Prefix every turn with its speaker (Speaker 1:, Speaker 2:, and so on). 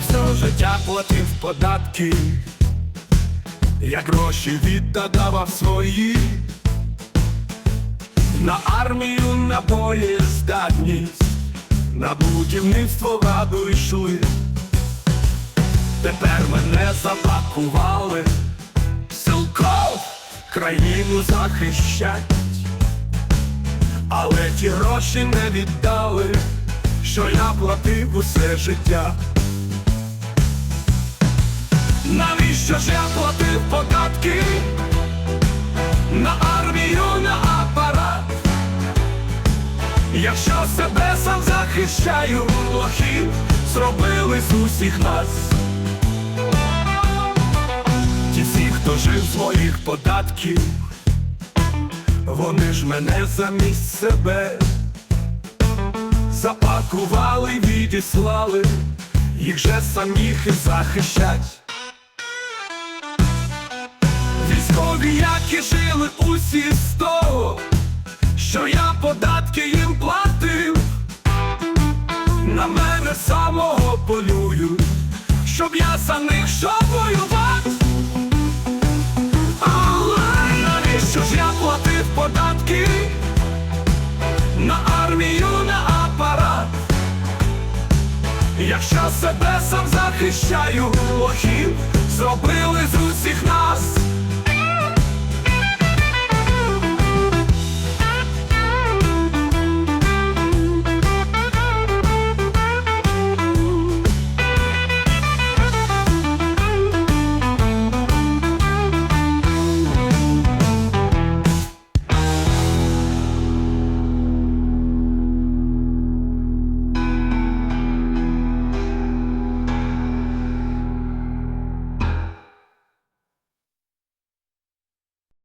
Speaker 1: все життя платив податки, як гроші віддавав свої, на армію, на боєздатність, на будівництво раду йшли. Тепер мене запакували, силков країну захищать, але ті гроші не віддали, що я платив усе життя. Навіщо ж я платив податки на армію, на апарат? Якщо себе сам захищаю, лохів зробили з усіх нас. Ті всі, хто жив з моїх податків, вони ж мене замість себе запакували, відіслали, їх же самих і захищать. Які жили усі з того, що я податки їм платив, на мене самого полюють, щоб я за них йшов воювати. Але навіщо ж я платив податки на армію, на апарат? Якщо себе сам захищаю, лохів зробили з усіх нас.